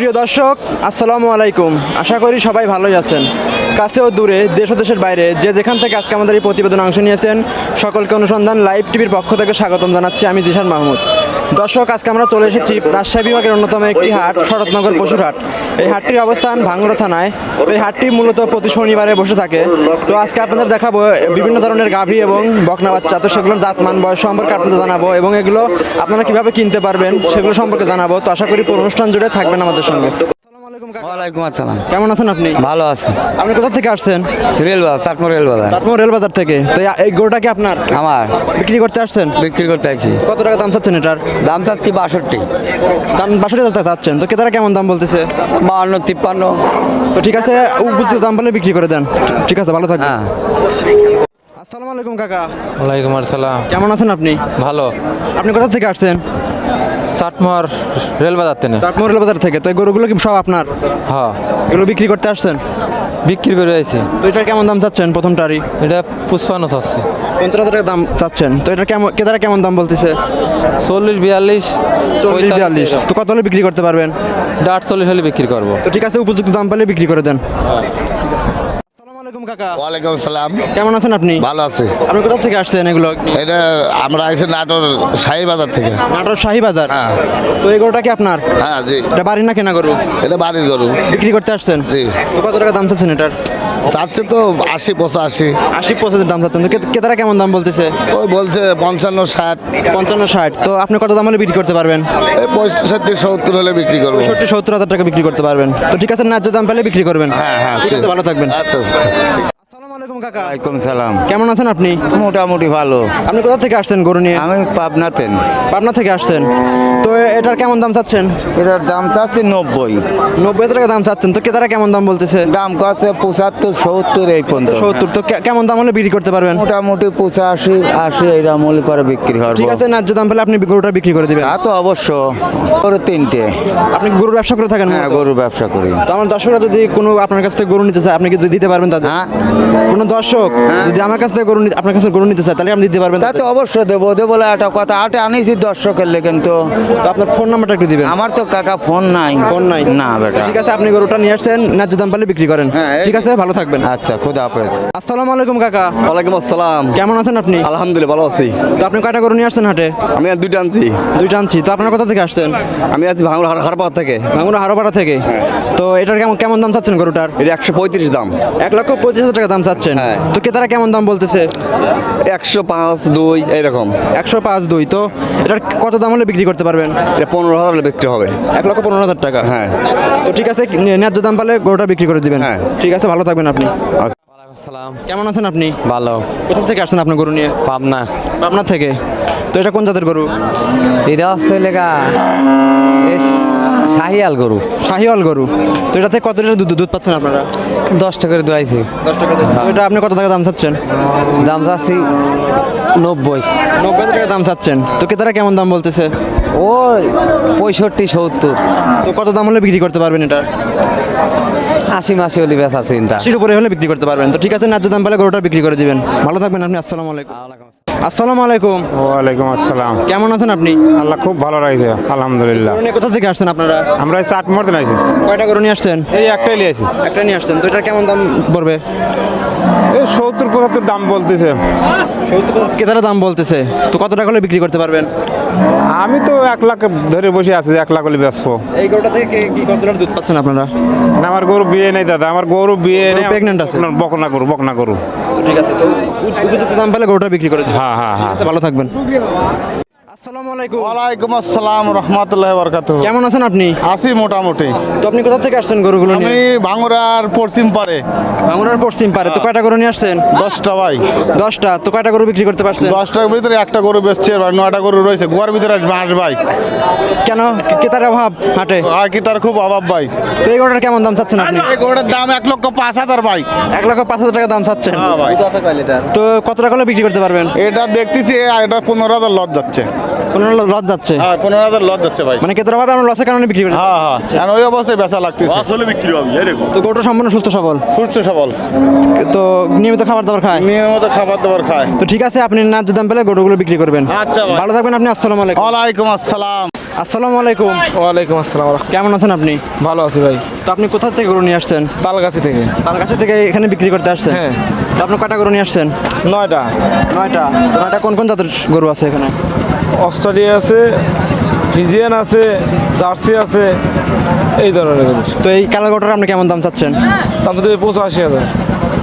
প্রিয় দর্শক, আসসালামু আলাইকুম। আশা করি সবাই ভালোই আছেন। কাছে ও দূরে, দেশ ও দেশের বাইরে, যে যেখান থেকে আজকে আমাদের এই প্রতিবেদনে অংশ নিয়েছেন, সকলকে অনুসন্ধান লাইভ টিভির পক্ষ থেকে স্বাগতম জানাচ্ছি আমি জিশান মাহমুদ। দর্শক, আজকে আমরা চলে এসেছি রাজশাহী বিভাগের অন্যতম একটি হাট, শরৎনগর পশুর হাট। এই হাটটির অবস্থান ভাঙ্গুড়া থানায়। এই হাটটি মূলত প্রতি শনিবারে বসে থাকে। তো আজকে আপনাদের দেখাবো বিভিন্ন ধরনের গাভী এবং বকনা বাচ্চা। তো সেগুলোর জাতমান বয়স সম্পর্কে আপনাদের জানাব এবং এগুলো আপনারা কীভাবে কিনতে পারবেন সেগুলো সম্পর্কে জানাব। তো আশা করি পুরো অনুষ্ঠান জুড়ে থাকবেন আমাদের সঙ্গে। আলাইকুম কাকা। ওয়ালাইকুম আসসালাম। কেমন আছেন আপনি? ভালো আছে। আপনি কোথা থেকে আসছেন? রেল বাজার চাটমোর রেল বাজার রেলবাজার থেকে। তো এই- গরুটা কি আপনার? আমার। বিক্রি করতে আসছেন? বিক্রি করতে আছি কত টাকা দাম চাচ্ছেন এটার? দাম চাচ্ছি বাষট্টি। দাম বাষট্টি হাজার টাকা চাচ্ছেন। তো কেতারা কেমন দাম বলতেছে? বাহান্ন তিপ্পান্ন। তো ঠিক আছে উপযুক্ত দাম বলে বিক্রি করে দেন। ঠিক আছে ভালো থাকবেন। হ্যাঁ। আসসালামু আলাইকুম কাকা। ওয়ালাইকুম আসসালাম। কেমন আছেন আপনি? ভালো। আপনি কোথা থেকে আসছেন? চাটমোহর রেলবাজার থেকে। চাটমোহর রেলবাজার থেকে। তো এই গরুগুলো কি সব আপনার? হ্যাঁ। এগুলো বিক্রি করতে আসছেন? বিক্রি করে আইছি। তো এটার কেমন দাম চাচ্ছেন প্রথমটারই? এটা পুষ্পান্ন চাচ্ছি। পঞ্চাশ হাজার টাকা দাম চাচ্ছেন। তো এটা কেমন কেতারা কেমন দাম বলতেছে? চল্লিশ বিয়াল্লিশ চল্লিশ বিয়াল্লিশ। তো কত হলে বিক্রি করতে পারবেন? এটা আটচল্লিশ হলে বিক্রি করব। তো ঠিক আছে উপযুক্ত দাম পেলে বিক্রি করে দেন। আসসালামু আলাইকুম কাকা। ওয়ালাইকুম কেমন আছেন আপনি? ভালো আছে। আপনি কোথা থেকে আসছেন এগুলো? এটা আমরা আইছি নাটোর শাহী বাজার থেকে। নাটোর শাহী বাজার? হ্যাঁ। তো এই গরুটা কি আপনার? হ্যাঁ জি। এটা বাড়ি না কেনা গরু? এটা বাড়ির গরু। বিক্রি করতে আসছেন? জি। তো কত টাকা দাম চাচ্ছেন এটার? চাচ্ছে তো আশি পঁচাশি। আশি পঁচাশের দাম চাচ্ছেন। কেমন দাম বলতেছে? ওই বলছে পঞ্চান্ন ষাট। পঞ্চান্ন ষাট। তো আপনি কত দাম হলে বিক্রি করতে পারবেন? পঁয়ষট্টি সত্তর হলে বিক্রি করব। সত্তর সত্তর হাজার টাকা বিক্রি করতে পারবেন। তো ঠিক আছে ন্যায্য দাম পেলে বিক্রি করবেন। হ্যাঁ হ্যাঁ ভালো থাকবেন। আচ্ছা আচ্ছা। আচ্ছা, ঠিক আসসালামু আলাইকুম কাকা। ওয়ালাইকুম সালাম। কেমন আছেন আপনি? মোটামুটি ভালো। আপনি কোথা থেকে আসছেন গরু নিয়ে? আমি পাবনাতেন পাবনা থেকে আসছেন। তো এটার কেমন দাম চাচ্ছেন? এটার দাম চাচ্ছি নব্বই। নব্বই টাকা দাম চাচ্ছেন। তো কেমন দাম বলতেছে? দাম কাছে পঁচাত্তর সত্তর এই পর্যন্ত। সত্তর। তো কেমন দাম হলে বিক্রি করতে পারবেন? মোটামুটি পঁচাশি আশি হলে পরে বিক্রি হবে ঠিক আছে ন্যায্য দাম পেলে আপনি গরুটা বিক্রি করে দিবেন। তা তো অবশ্য। গরু তিনটে। আপনি গরুর ব্যবসা করে থাকেন হ্যাঁ মূলত? গরু ব্যবসা করি। তো আমার দর্শকরা যদি কোনো আপনার কাছ থেকে গরু নিতে চায় আপনি কি দিতে পারবেন তাদের? হ্যাঁ। কোনো দর্শক যদি আমার কাছ থেকে গরু নি- আপনার কাছে গরু নিতে চায় তাহলে আপনি দিতে পারবেন তা তো অবশ্য দেবো দেবো বলে একটা কথা আটে আনিছি দর্শকের লেগেন তো তো আপনার ফোন নাম্বারটা একটু দিবেন। আমার তো কাকা ফোন নাই। ফোন নাই? না বেটা। ঠিক আছে আপনি গরুটা নিয়ে আসছেন ন্যায্য দাম পেলে বিক্রি করেন। হ্যাঁ, এই- ঠিক আছে ভালো থাকবেন। আচ্ছা খুদা হাফেজ। আসসালামু আলাইকুম কাকা। ওয়ালাইকুম আসসালাম। কেমন আছেন আপনি? আলহামদুলিল্লাহ ভালো আছি। তো আপনি কয়টা গরু নিয়ে আসছেন হাটে? আমি আর দুইটা আনছি। দুইটা আনছি। তো আপনার কোথা থেকে আসছেন? আমি আছি ভাঙড় হারপাড়া থেকে। ভাঙুরা হারোপাড়া থেকে। তো এটার কেমন কেমন দাম চাচ্ছেন গরুটার? এটা একশো পঁয়ত্রিশ দাম। এক লক্ষ পঁচিশ হাজার টাকা দাম চাচ্ছেন। হ্যাঁ। তো কেতারা কেমন দাম বলতেছে? একশো পাঁচ দুই এইরকম। একশো পাঁচ দুই তো এটার কত দাম হলে বিক্রি করতে পারবেন? এটা পনেরো হাজার হলে বিক্রি হবে। এক লক্ষ পনেরো হাজার টাকা? হ্যাঁ। তো ঠিক আছে ন্যায্য দাম পালে গরুটা বিক্রি করে দিবেন। হ্যাঁ। ঠিক আছে ভালো থাকবেন আপনি। ওয়ালাইকুম আসসালাম। কেমন আছেন আপনি? ভালো। কোথা থেকে আসছেন আপনার গরু নিয়ে? পাবনা। আপনার থেকে। তো এটা কোন জাতের গরু? এটা হচ্ছে লেগা শাহিয়াল গরু। শাহিওয়াল গরু। তো কত লিটার দুধ দুধ পাচ্ছেন আপনারা? দশ টাকার দোয়াইছি দশ টাকা তো এটা আপনি কত টাকা দাম চাচ্ছেন? দাম চাচ্ছি নব্বই। নব্বই টাকা দাম চাচ্ছেন। তো কেমন দাম বলতেছে? ও পঁয়ষট্টি সত্তর। তো কত দাম হলে বিক্রি করতে পারবেন এটা? আশি মাসি হলি বেচার চিন্তা। আশির উপরে হলে বিক্রি করতে পারবেন। তো ঠিক আছে ন্যায্য দাম পেলে গরুটা বিক্রি করে দিবেন। ভালো থাকবেন আপনি আসসালামু আলাইকুম। আসসালামু আলাইকুম। ওয়ালাইকুম আসসালাম। কেমন আছেন আপনি? আল্লাহ খুব ভালো রাখছে আলহামদুলিল্লাহ। আপনি কোথা থেকে আসছেন আপনারা? আমরা চাটমোর তেনে আছি কয়টা গরু নিয়ে আসছেন? এই একটাই নিয়ে আসি একটা নিয়ে আসছেন। তো এটা কেমন দাম পড়বে? এই সত্তর পঁচাত্তর দাম বলতেছে। সত্তর পঁচাত্তর কেতারা দাম বলতেছে। তো কত টাকা হলে বিক্রি করতে পারবেন? আমি তো এক লাখ ধরে বসে আছি এক লাখ হলে বেচবো এই গরুটা থেকে কি কত লিটার দুধ পাচ্ছেন আপনারা না আমার গরু বিয়ে নেই দাদা আমার গরু বিয়ে নেই প্রেগনেন্ট আছে? বকনা গরু বকনা গরু তো ঠিক আছে তো উপযুক্ত দাম পেলে গরুটা বিক্রি করে হ্যাঁ হ্যাঁ হ্যাঁ ভালো থাকবেন আসসালামু আলাইকুম। ওয়ালাইকুম আসসালাম রহমতুল্লাহ বরকাত কেমন আছেন আপনি? আছি মোটামুটি। তো আপনি কোথা থেকে আসছেন গরুগুলো আমি নিয়ে? ভাঙড়ার পশ্চিম পারে ভাঙুরার পশ্চিম পারে তো কয়টা গরু নিয়ে আসছেন? দশটা ভাই। দশটা। তো কয়টা গরু বিক্রি করতে পারছেন? দশটার ভিতরে একটা গরু বেচছে ভাই নয়টা গরু রয়েছে। গোয়ার ভিতরে আসবে হাঁস ভাই। কেন? কেতার অভাব হাটে? আর কি তার খুব অভাব ভাই। তো এই গরুটার কেমন দাম চাচ্ছেন আপনি? এই গরুটার দাম এক লক্ষ পাঁচ হাজার ভাই। এক লক্ষ পাঁচ হাজার টাকা দাম চাচ্ছেন। হ্যাঁ ভাই। তো কত টাকা হলে বিক্রি করতে পারবেন? এটা দেখতেছি এটা পনেরো হাজার লজ যাচ্ছে। পনেরো লস যাচ্ছে। হ্যাঁ পনেরো হাজার লজ যাচ্ছে ভাই। মানে কেতার অভাবে আমরা লসের কারণে বিক্রি করি। হ্যাঁ হ্যাঁ ওই অবস্থায় বেচা লাগতেছে। তো গরুটা সম্পূর্ণ সুস্থ সবল? সুস্থ সবল। তো নিয়মিত খাবার দাবার খায়? নিয়মিত খাবার দাবার খায়। তো ঠিক আছে আপনি না দাম পেলে গরুগুলো বিক্রি করবেন। আচ্ছা ভাই। ভালো থাকবেন আপনি আসসালামু আলাইকুম। ওয়ালাইকুম আসসালাম। আসসালামু আলাইকুম। ওয়ালাইকুম আসসালাম কেমন আছেন আপনি? ভালো আছি ভাই। তো আপনি কোথা থেকে গরু নিয়ে আসছেন? তালগাছি থেকে। তার কাছে থেকে এখানে বিক্রি করতে আসছেন? হ্যাঁ। তো আপনি কটা গরু নিয়ে আসছেন? নয়টা। নয়টা। তো নয়টা কোন কোন জাতের গরু আছে এখানে? অস্ট্রেলিয়া আছে ফিজিয়ান আছে জার্সি আছে এই ধরনের গরু। তো এই কালো গরুটার আপনি কেমন দাম চাচ্ছেন? দাম তো পঁচাশি হাজার।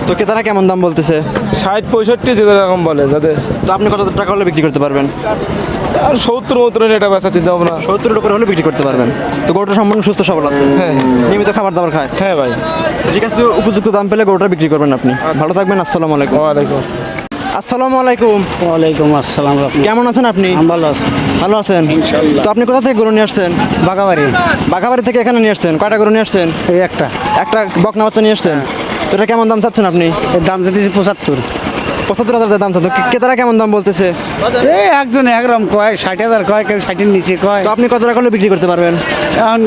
তো ক্রেতারা কেমন দাম বলতেছে? ষাট পঁয়ষট্টি যে রকম বলে যাদের তো আপনি কত টাকা হলে বিক্রি করতে পারবেন? আর সত্তর মতন এটা বেচা চিন্তা ভাবনা। সত্তরের উপরে হলে বিক্রি করতে পারবেন। তো গরুটা সম্পূর্ণ সুস্থ সবল আছে। হ্যাঁ হ্যাঁ। নিয়মিত খাবার দাবার খায়। হ্যাঁ ভাই। ঠিক আছে উপযুক্ত দাম পেলে গরুটা বিক্রি করবেন আপনি। ভালো থাকবেন আসসালামু আলাইকুম। ওয়ালাইকুম আসসালাম। আসসালামু আলাইকুম। ওয়ালাইকুম আসসালাম কেমন আছেন আপনি? ভালো আছি। ভালো আছেন? তো আপনি কোথা থেকে গরু নিয়ে আসছেন? বাগাবাড়ি বাঘাবাড়ি থেকে এখানে নিয়ে আসছেন। কয়টা গরু নিয়ে আসছেন? এই একটা। একটা বকনা বাচ্চা নিয়ে আসছেন। তো এটা কেমন দাম চাচ্ছেন আপনি? এর দাম চাইতেছি পঁচাত্তর। পঁচাত্তর হাজার দাম চাচ্ছেন। ক্রেতারা কেমন দাম বলতেছে? এই একজন একরকম কয় ষাট হাজার কয় কেউ ষাটের নিচে কয়। তো আপনি কত টাকা হলে বিক্রি করতে পারবেন? এখন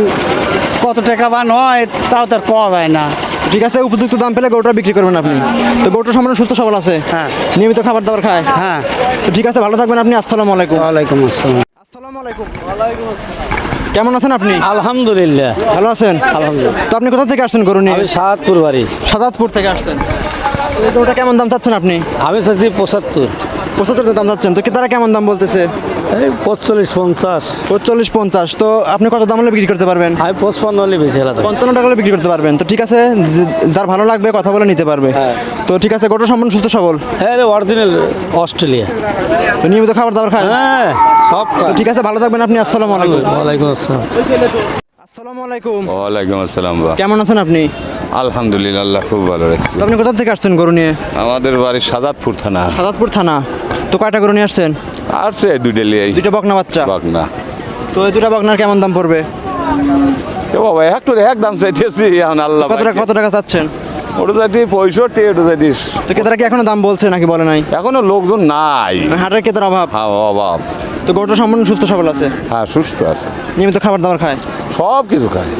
কত টাকা বা নয় তাও তার পাওয়া যায় না। ঠিক আছে উপযুক্ত দাম পেলে গরুটা বিক্রি করবেন আপনি। তো গরুটা সম্পূর্ণ সুস্থ সবল আছে? হ্যাঁ। নিয়মিত খাবার দাবার খায়? হ্যাঁ। তো ঠিক আছে ভালো থাকবেন আপনি আসসালামু আলাইকুম। ওয়ালাইকুম আসসালাম। আসসালামু আলাইকুম। কেমন আছেন আপনি? আলহামদুলিল্লাহ। ভালো আছেন? আলহামদুলিল্লাহ। তো আপনি কোথা থেকে আসছেন গরু নিয়ে? আমি সাদাতপুর বাড়ি। সাদাতপুর থেকে আসছেন। ওটা কেমন দাম চাচ্ছেন আপনি? আমি চাচ্ছি পঁচাত্তর। পঁচাত্তর দাম চাচ্ছেন তো তারা কেমন দাম বলতেছে? এই পঁচল্লিশ পঞ্চাশ। চল্লিশ পঞ্চাশ তো আপনি কত দাম হলে বিক্রি করতে পারবেন? আমি পঁচপান্ন হলে বেশি আলাদা পঞ্চান্ন টাকা হলে বিক্রি করতে পারবেন তো ঠিক আছে যে- যার ভালো লাগবে কথা বলে নিতে পারবে। তো ঠিক আছে গোটা সম্পূর্ণ সুস্থ সবল? হ্যাঁ রে অরিজিনাল অস্ট্রেলিয়া। তো নিয়মিত খাবার দাবার খায় হ্যাঁ সব ঠিক আছে ভালো থাকবেন আপনি আসসালামু আলাইকুম। ওয়ালাইকুম আসসালাম। আসসালামু আলাইকুম। ওয়ালাইকুম আসসালাম কেমন আছেন আপনি? আলহামদুলিল্লাহ আল্লাহ খুব ভালো রাখছে। আপনি কোথা থেকে আসছেন গরু নিয়ে? আমাদের বাড়ি সাদাতপুর থানা। সাদাতপুর থানা। তো কয়টা গরু নিয়ে আসছেন? আর সে দুইটা লিয়ে দুইটা বকনা বাচ্চা। বাগনা তো এই দুটা বকনার কেমন দাম পড়বে? এ বাবা এক টুরে এক দাম চাইতেছি এখন আল্লাহ কত টাকা কত টাকা চাচ্ছেন? ওটা পঁয়ষট্টি তো ক্রেতারা কি এখনও দাম বলছে নাকি বলে নাই? এখনও লোকজন নাই। হাটের ক্রেতার অভাব। হ্যাঁ অভাব। তো গরুটা সম্পূর্ণ সুস্থ সবল আছে? হ্যাঁ সুস্থ আছে। নিয়মিত খাবার দাবার খায়? সব কিছু খায়।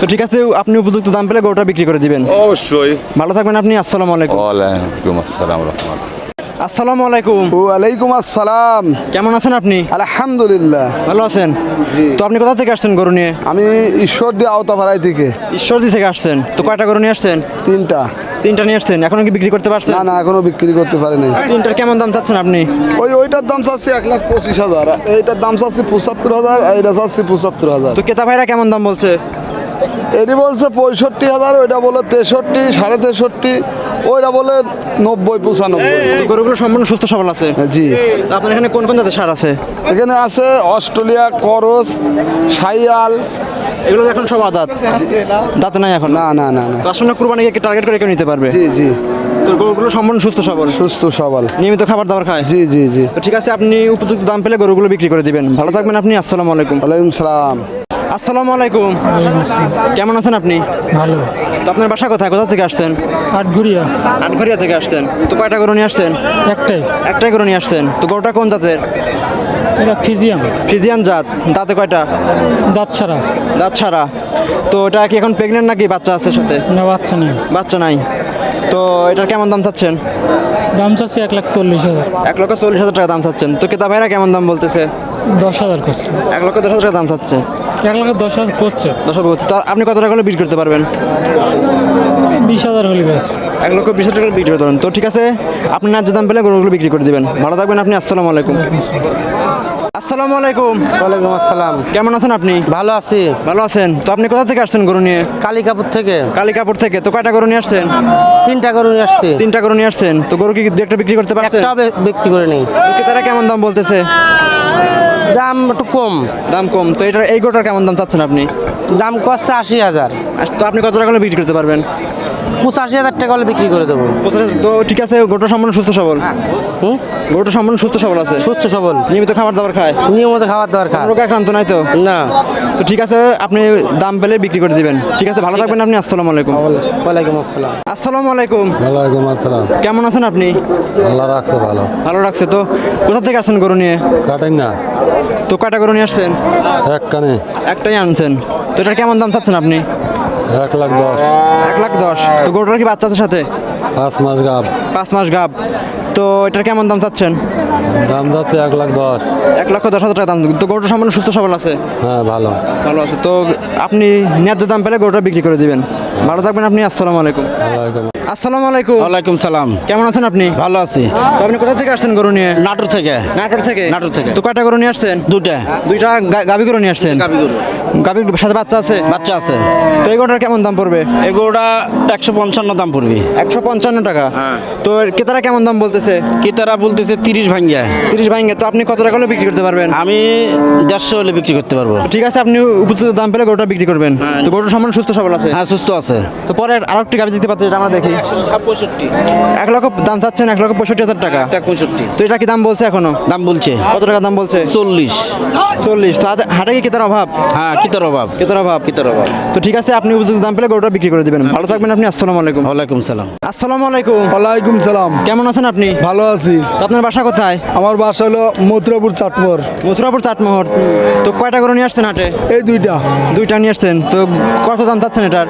তো ঠিক আছে আপনি উপযুক্ত দাম পেলে গরুটা বিক্রি করে দিবেন। অবশ্যই। ভালো থাকবেন আপনি আসসালামু আলাইকুম। ওয়ালাইকুম আসসালাম আসসালামু আলাইকুম। ওয়ালাইকুম আসসালাম। কেমন আছেন আপনি? আলহামদুলিল্লাহ। ভালো আছেন? তো আপনি কোথা থেকে আসছেন গরু নিয়ে? আমি ঈশ্বর দিয়ে আওতাপাড়াই থেকে। ঈশ্বরদী থেকে আসছেন। তো কয়টা গরু নিয়ে আসছেন? তিনটা। তিনটা নিয়ে আসছেন। এখনও কি বিক্রি করতে পারছেন? না না এখনও বিক্রি করতে পারি নাই। তিনটার কেমন দাম চাচ্ছেন আপনি? ওই ওইটার দাম চাচ্ছি এক লাখ পঁচিশ হাজার। এইটার দাম চাচ্ছি পঁচাত্তর হাজার এটা চাচ্ছি পঁচাত্তর হাজার। তো ক্রেতা ভাইরা কেমন দাম বলছে? এটি বলছে পঁয়ষট্টি হাজার ওইটা বলে তেষট্টি সাড়ে তেষট্টি ওইটা বলে নব্বই পঁচানব্বই। গরুগুলো সম্পূর্ণ সুস্থ সবল আছে? জি। আপনার এখানে কোন কোন জাতের সার আছে? এখানে আছে অস্ট্রেলিয়া করস সাইয়াল এগুলো তো এখন সব আদাত। দাঁতে নাই এখন? না না না না। তো আসলে কুরবানিকে টার্গেট করে কেউ নিতে পারবে? জি জি। তো গরুগুলো সম্পূর্ণ সুস্থ সবল? সুস্থ সবল। নিয়মিত খাবার দাবার খায়? জি জি জি। তো ঠিক আছে আপনি উপযুক্ত দাম পেলে গরুগুলো বিক্রি করে দিবেন। ভালো থাকবেন আপনি আসসালামু আলাইকুম। ওয়ালাইকুম সালাম। আসসালামু আলাইকুম। কেমন আছেন আপনি? ভালো। তো আপনার বাসা কোথায়? কোথা থেকে আসছেন? আটঘরিয়া। আটঘরিয়া থেকে আসছেন। তো কয়টা গরু নিয়ে আসছেন? একটাই। একটাই গরু নিয়ে আসছেন। তো গরুটা কোন জাতের? এটা ফিজিয়াম। ফ্রিজিয়ান জাত। দাঁতে কয়টা? দাঁত ছাড়া। দাঁত ছাড়া। তো এটা কি এখন প্রেগনেন্ট নাকি বাচ্চা আছে সাথে? না বাচ্চা নেই। বাচ্চা নাই। তো এটার কেমন দাম চাচ্ছেন? দাম চাচ্ছে এক লাখ চল্লিশ হাজার। এক লক্ষ চল্লিশ হাজার টাকা দাম চাচ্ছেন। তো ক্রেতা ভাইরা কেমন দাম বলতেছে? দশ হাজার করছে। এক লক্ষ দশ হাজার টাকা দাম চাচ্ছে। এক লাখ দশ হাজার করছে। দশ হাজার বলছে। তো আপনি কত টাকা হলে বিক্রি করতে পারবেন? বিশ হাজার হলে ব্যাস এক লক্ষ বিশ হাজার টাকা বিক্রি করতে দেবেন তো ঠিক আছে আপনি ন্যায্য দাম পেলে গরুগুলো বিক্রি করে দিবেন। ভালো থাকবেন আপনি আসসালামু আলাইকুম। আসসালামু আলাইকুম। ওয়ালাইকুম আসসালাম। কেমন আছেন আপনি? ভালো আছি। ভালো আছেন। তো আপনি কোথা থেকে আসছেন গরু নিয়ে? কালিকাপুর থেকে। কালিকাপুর থেকে। তো কয়টা গরু নিয়ে আসছেন? তিনটা গরু নিয়ে আসছি। তিনটা গরু নিয়ে আসছেন। তো গরু কি দু একটা বিক্রি করতে পারছেন? একটা বিক্রি করে নেই। তারা কেমন দাম বলতেছে? দাম একটু কম। দাম কম। তো এটার এই গোটার কেমন দাম চাচ্ছেন আপনি? দাম করছে আশি হাজার। তো আপনি কত টাকা বিক্রি করতে পারবেন? পঁচাশি হাজার টাকা হলে বিক্রি করে দেবো। তো ঠিক আছে গোটা সম্পূর্ণ সুস্থ সবল? হুম? গোটা সম্পূর্ণ সুস্থ সবল আছে? সুস্থ সবল। নিয়মিত খাবার দাবার খায়? নিয়মিত খাবার দাবার খা রোগ আক্রান্ত নাই তো? না। তো ঠিক আছে আপনি দাম পেলে বিক্রি করে দিবেন। ঠিক আছে ভালো থাকবেন আপনি আসসালামু আলাইকুম। ওয়ালাইকুম আসসালাম। আসসালামু আলাইকুম। ওয়ালাইকুম আসসালাম। কেমন আছেন আপনি? আল্লাহ রাখছে ভালো। ভালো রাখছে তো। কোথা থেকে আসছেন গরু নিয়ে? কাটেন না তো কয়টা গরু নিয়ে আসছেন? এক কানে একটাই আনছেন। তো এটার কেমন দাম চাচ্ছেন আপনি? এক লাখ দশ। এক লাখ দশ। তো গরুটার কি বাচ্চা আছে সাথে? পাঁচ মাস গাব। পাঁচ মাস গাব। তো এটার কেমন দাম চাচ্ছেন? দাম যাচ্ছে এক লাখ দশ। এক লক্ষ দশ হাজার টাকা দাম। তো গরুটা সম্পূর্ণ সুস্থ সবল আছে? হ্যাঁ ভালো। ভালো আছে। তো আপনি ন্যায্য দাম পেলে গরুটা বিক্রি করে দিবেন। ভালো থাকবেন আপনি। আসসালামু আলাইকুম। আসসালামু। আলাইকুম। ওয়ালাইকুম সালাম। কেমন আছেন আপনি? ভালো আছি। তো আপনি কোথা থেকে আসছেন গরু নিয়ে? নাটোর থেকে। নাটোর থেকে? নাটোর থেকে। তো কয়টা গরু নিয়ে আসছেন? দুটা দুইটা গা- গাভী গরু নিয়ে আসছেন? গাভী গরু। গাভীর সাথে বাচ্চা আছে? বাচ্চা আছে। তো এই গরুটার কেমন দাম পড়বে? এগুলোটা একশো পঞ্চান্ন দাম পড়বি। একশো পঞ্চান্ন টাকা? তো এর ক্রেতারা কেমন দাম বলতেছে? কি তারা বলতেছে তিরিশ ভাঙ্গিয়া। তিরিশ ভাঙ্গে তো আপনি কত টাকা হলে বিক্রি করতে পারবেন? আমি দেড়শো হলে বিক্রি করতে পারব। ঠিক আছে আপনি উপযুক্ত দাম পেলে গরুটা বিক্রি করবেন। তো গরুটা সমান সুস্থ সবল আছে? হ্যাঁ সুস্থ আছে। তো পরে আরও একটি গাভী দিতে পারছে যেটা আমরা দেখি। পঁয়ষট্টি। এক লক্ষ দাম চাচ্ছেন এক লক্ষ পঁয়ষট্টি হাজার টাকা। পঁয়ষট্টি। তো এটা কি দাম বলছে এখনও? দাম বলছে। কত টাকা দাম বলছে? চল্লিশ। চল্লিশ। তো হাটে কি ক্রেতার অভাব? হ্যাঁ কিতার অভাব? ক্রেতার অভাব কিতার অভাব। তো ঠিক আছে আপনি উপযুক্ত দাম পেলে গরুটা বিক্রি করে দিবেন। ভালো থাকবেন আপনি আসসালামু আলাইকুম। ওয়ালাইকুম সালাম। আসসালামু আলাইকুম। ওয়ালাইকুম সালাম। কেমন আছেন আপনি? ভালো আছি। তো আপনার বাসা কোথায়? আমার বাসা হলো মথুরাপুর চাটমোর মথুরাপুর চাটমোহর। তো কয়টা গরু নিয়ে আসছেন হাটে? এই দুইটা। দুইটা নিয়ে আসছেন। তো কত দাম চাচ্ছেন এটার?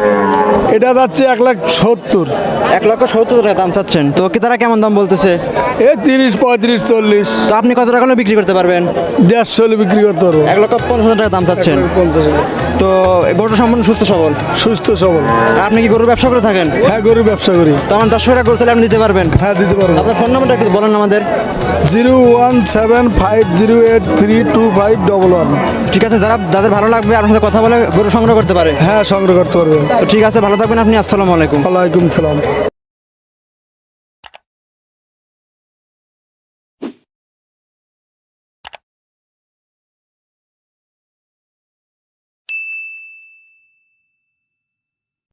এটা যাচ্ছে এক লাখ সত্তর। এক লক্ষ সত্তর টাকা দাম চাচ্ছেন। তো ক্রেতারা কেমন দাম বলতেছে? এই তিরিশ পঁয়ত্রিশ চল্লিশ। তো আপনি কত টাকা হলে বিক্রি করতে পারবেন? দেড়শো হলে বিক্রি করতে পারব। এক লক্ষ পঞ্চাশ হাজার টাকা দাম চাচ্ছেন। তো গরুটা সম্পূর্ণ সুস্থ সবল? সুস্থ সবল। আপনি কি গরুর ব্যবসা করে থাকেন? হ্যাঁ গরু ব্যবসা করি। তো আমার টাকা গরু তাহলে আপনি দিতে পারবেন? হ্যাঁ দিতে পারব। আপনার ফোন নাম্বারটা একটু বলেন আমাদের। Zero one seven five zero eight three two five double one. ঠিক আছে যারা যাদের ভালো লাগবে আপনার সাথে কথা বলে গরু সংগ্রহ করতে পারে। হ্যাঁ সংগ্রহ করতে পারবেন ঠিক আছে ভালো থাকবেন আপনি আসসালামু আলাইকুম। ওয়ালাইকুম সালাম।